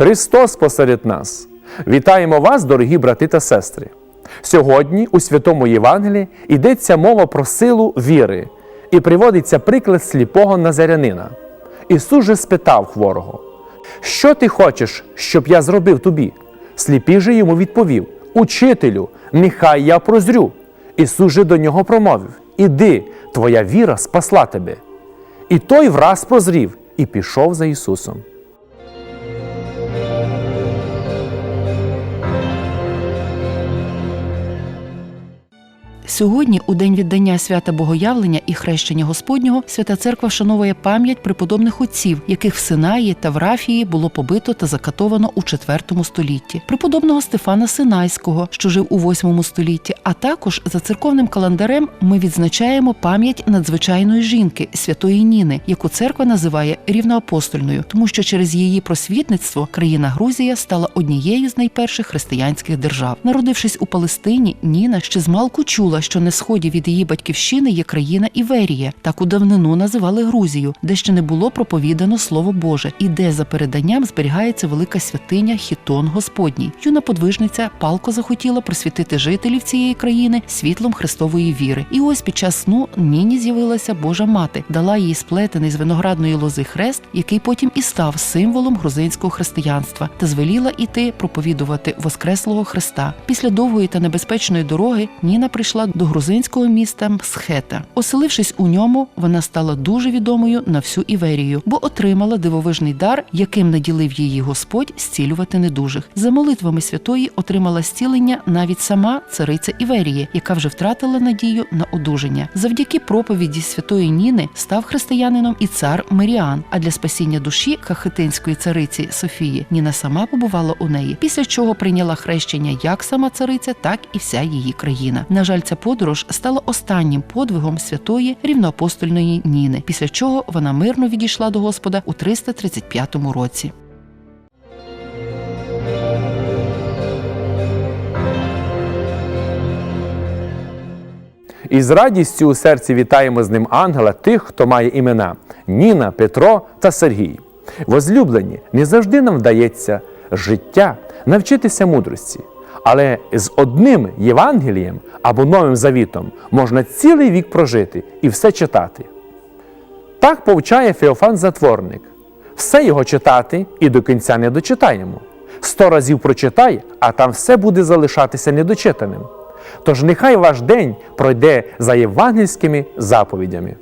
Христос посеред нас. Вітаємо вас, дорогі брати та сестри. Сьогодні у Святому Євангелії йдеться мова про силу віри і приводиться приклад сліпого назарянина. Ісус же спитав хворого: Що ти хочеш, щоб я зробив тобі? Сліпий же йому відповів: Учителю, нехай я прозрю. Ісус же до нього промовив: Іди, твоя віра спасла тебе. І той враз прозрів і пішов за Ісусом. Сьогодні, у день віддання свята Богоявлення і хрещення Господнього, свята церква вшановує пам'ять преподобних отців, яких в Синаї та в Рафії було побито та закатовано у IV столітті, преподобного Стефана Синайського, що жив у VIII столітті. А також за церковним календарем ми відзначаємо пам'ять надзвичайної жінки святої Ніни, яку церква називає рівноапостольною, тому що через її просвітництво країна Грузія стала однією з найперших християнських держав. Народившись у Палестині, Ніна ще змалку чула, що на сході від її батьківщини є країна Іверія, так у давнину називали Грузію, де ще не було проповідано Слово Боже, і де за переданням зберігається велика святиня Хітон Господній. Юна подвижниця палко захотіла просвітити жителів цієї країни світлом Христової віри. І ось під час сну Ніні з'явилася Божа мати, дала їй сплетений з виноградної лози хрест, який потім і став символом грузинського християнства, та звеліла іти проповідувати Воскреслого Христа. Після довгої та небезпечної дороги Ніна прийшла до грузинського міста Мсхета. Оселившись у ньому, вона стала дуже відомою на всю Іверію, бо отримала дивовижний дар, яким наділив її Господь зцілювати недужих. За молитвами святої отримала зцілення навіть сама цариця Іверії, яка вже втратила надію на одужання. Завдяки проповіді святої Ніни став християнином і цар Миріан. А для спасіння душі кахетинської цариці Софії Ніна сама побувала у неї, після чого прийняла хрещення як сама цариця, так і вся її країна. На жаль, ця подорож стала останнім подвигом святої рівноапостольної Ніни, після чого вона мирно відійшла до Господа у 335 році. І з радістю у серці вітаємо з ним ангела тих, хто має імена Ніна, Петро та Сергій. Возлюблені, не завжди нам вдається життя навчитися мудрості, але з одним Євангелієм або Новим Завітом можна цілий вік прожити і все читати. Так повчає Феофан Затворник. Все його читати і до кінця не дочитаємо. Сто разів прочитай, а там все буде залишатися недочитаним. Тож нехай ваш день пройде за євангельськими заповідями.